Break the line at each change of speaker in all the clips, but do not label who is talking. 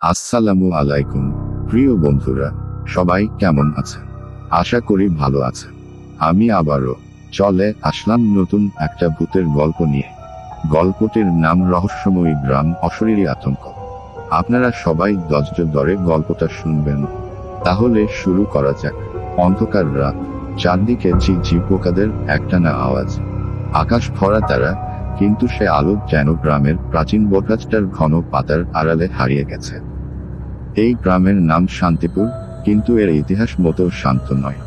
আসসালামু আলাইকুম, প্রিয় বন্ধুরা, সবাই কেমন আছেন? আশা করি ভালো আছেন। আমি আবারও চলে আসলাম নতুন একটা ভূতের গল্প নিয়ে। গল্পটির নাম রহস্যময়ী গ্রাম অশরীরী আতঙ্ক। আপনারা সবাই দজ্জ দরে গল্পটা শুনবেন। তাহলে শুরু করা যাক। অন্ধকার রাত, চারদিকে ঝিঝি পোকাদের একটানা আওয়াজ। আকাশ ভরা তারা কিন্তু সে আলো যেন গ্রামের প্রাচীন বটগাছটার ঘন পাতার আড়ালে হারিয়ে গেছে। এই গ্রামের নাম শান্তিপুর, কিন্তু এর ইতিহাস মোটেও শান্ত নয়।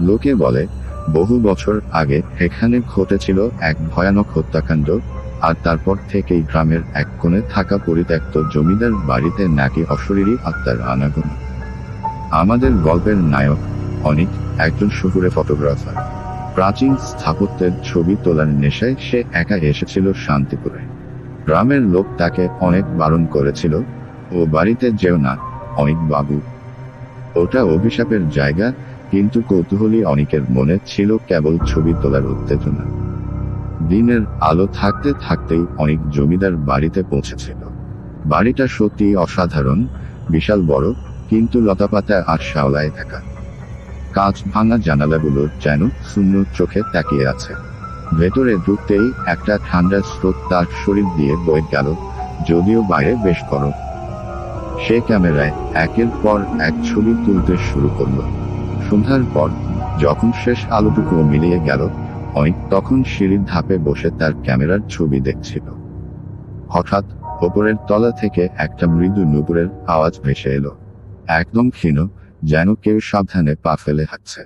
লোকে বলে, বহু বছর আগে এখানে ঘটেছিল এক ভয়ানক হত্যাকাণ্ড, আর তারপর থেকেই গ্রামের এক কোণে থাকা পরিত্যক্ত জমিদার বাড়িতে নাকি অশরীরী আত্মার আনাগোনা। আমাদের গল্পের নায়ক অনিক, একজন শহুরে ফটোগ্রাফার। প্রাচীন স্থাপত্যের ছবি তোলার নেশায় সে একা এসেছিল শান্তিপুরে। গ্রামের লোক তাকে অনেক বারণ করেছিল, ও বাড়িতে যেও না, অনেক বাবু। ওটা অভিশাপের জায়গা, কিন্তু কৌতূহলী অনেকের মনে ছিল কেবল ছবি তোলার উত্তেজনা। দিনের আলো থাকতে থাকতেই অনেক জমিদার বাড়িতে পৌঁছেছিল। বাড়িটা সত্যি অসাধারণ, বিশাল বড়, কিন্তু লতাপাতা আর শাওলায় থাকা কাঁচ ভাঙা জানালাগুলো যেন শূন্য চোখে তাকিয়ে আছে। ভেতরে ঢুকতেই একটা ঠান্ডা স্রোত তার শরীর দিয়ে বয়ে গেল, যদিও বাইরে বেশ গরম। সে ক্যামেরায় একের পর এক ছবি তুলতে শুরু করল। সন্ধ্যার পর যখন শেষ আলোটুকু মিলিয়ে গেল অনেক তখন সিঁড়ির ধাপে বসে তার ক্যামেরার ছবি দেখছিল। হঠাৎ ওপরের তলা থেকে একটা মৃদু নুপুরের আওয়াজ ভেসে এলো। একদম ক্ষীণ যেন কেউ সাবধানে পা ফেলে হাঁটছে।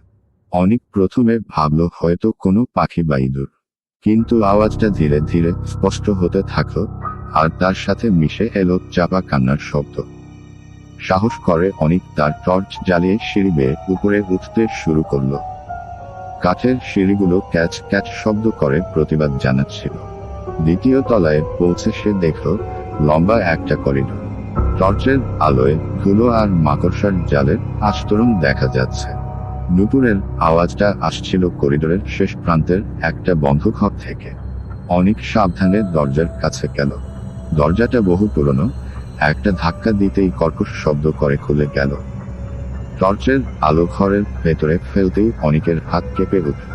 অনেক প্রথমে ভাবলো, হয়তো কোনো পাখি বা ইঁদুর। কিন্তু আওয়াজটা ধীরে ধীরে স্পষ্ট হতে থাকল, আর তার সাথে মিশে এলো চাপা কান্নার শব্দ। সাহস করে অনেক তার টর্চ জ্বালিয়ে সিঁড়ি বেয়ে উপরে উঠতে শুরু করল। কাঠের সিঁড়িগুলো ক্যাচ ক্যাচ শব্দ করে প্রতিবাদ জানাচ্ছিল। দ্বিতীয় তলায় পৌঁছে সে দেখল, লম্বা একটা করিডোর। টর্চের আলোয় ধুলো আর মাকড়সার জালের আস্তরণ দেখা যাচ্ছে। নুপুরের আওয়াজটা আসছিল করিডোরের শেষ প্রান্তের একটা বন্ধ ঘর থেকে। অনেক সাবধানে দরজার কাছে গেল। দরজাটা বহু পুরনো, একটা ধাক্কা দিতেই কর্কশ শব্দ করে খুলে গেল। টর্চের আলো ঘরের ভেতরে ফেলতেই অনেকের হাত কেঁপে উঠল।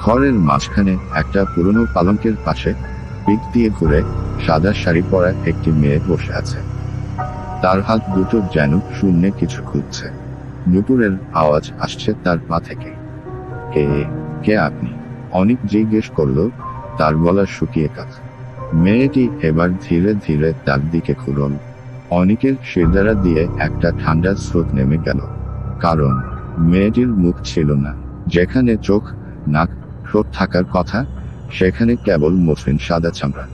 ঘরের মাঝখানে একটা পুরনো পালঙ্কের পাশে পিঠ দিয়ে ঘুরে সাদা শাড়ি পরা একটি মেয়ে বসে আছে। তার হাত দুটো যেন শূন্যে কিছু খুঁজছে। নুপুরের আওয়াজ আসছে তার পা থেকে। কে কে আপনি? অনেক জিজ্ঞেস করল, তার গলা শুকিয়ে কাজ মেয়েটি এবার ধীরে ধীরে তার দিকে ঘুরল। অনেকের শিরদারা দিয়ে একটা ঠান্ডা স্রোত নেমে গেল। কারণ, মেয়েটির মুখ ছিল না। যেখানে চোখ, নাক, ঠোঁট থাকার কথা, সেখানে কেবল মসৃণ সাদা চামড়া।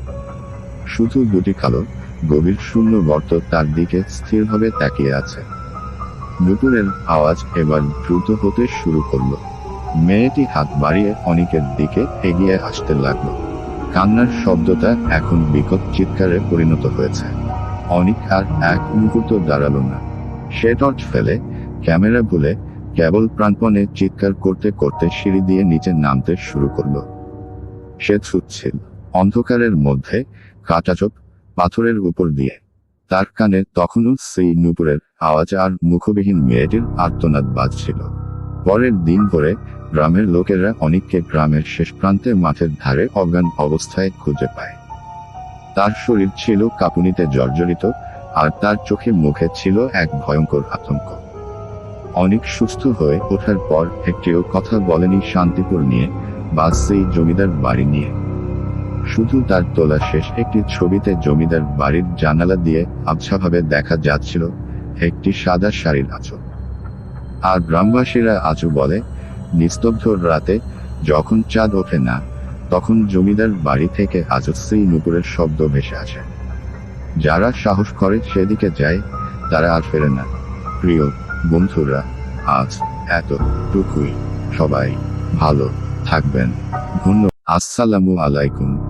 শুধু দুটি কালো গভীর শূন্য গর্ত তার দিকে স্থিরভাবে তাকিয়ে আছে। নুপুরের আওয়াজ এবার দ্রুত হতে শুরু করল। মেয়েটি হাত বাড়িয়ে অনেকের দিকে এগিয়ে আসতে লাগল। কান্নার শব্দটা এখন বিকট চিৎকারে পরিণত হয়েছে। অনেক আর এক মুহূর্ত দাঁড়াল না। সে টর্চ ফেলে, ক্যামেরা ভুলে কেবল প্রাণপণে চিৎকার করতে করতে সিঁড়ি দিয়ে নিচে নামতে শুরু করল। সে ছুটছিল। অন্ধকারের মধ্যে কাটাচোপ পাথরের উপর দিয়ে। তার কানে তখনও সেই নুপুরের আওয়াজ আর মুখবিহীন মেয়েটির আর্তনাদ বাজছিল। পরের দিন ভরে গ্রামের লোকেরা অনেককে গ্রামের শেষ প্রান্তে মাঠের ধারে অজ্ঞান অবস্থায় খুঁজে পায়। তার শরীর ছিল কাঁপুনিতে জর্জরিত আর তার চোখে মুখে ছিল এক ভয়ঙ্কর আতঙ্ক। অনেক সুস্থ হয়ে ওঠার পর একটিও কথা বলেনি শান্তিপুর নিয়ে বা সেই জমিদার বাড়ি নিয়ে। শুধু তার তোলা শেষ একটি ছবিতে জমিদার বাড়ির জানালা দিয়ে আবছাভাবে দেখা যাচ্ছিল একটি সাদা শাড়ির আঁচল। আর গ্রামবাসীরা আজও বলে, নিস্তব্ধ রাতে যখন চাঁদ ওঠে না, তখন জমিদার বাড়ি থেকে আজও সেই নুপুরের শব্দ ভেসে আসে। যারা সাহস করে সেদিকে যায়, তারা আর ফেরে না। প্রিয় বন্ধুরা, আজ এতটুকুই। সবাই ভালো থাকবেন। ধন্য আসসালামু আলাইকুম।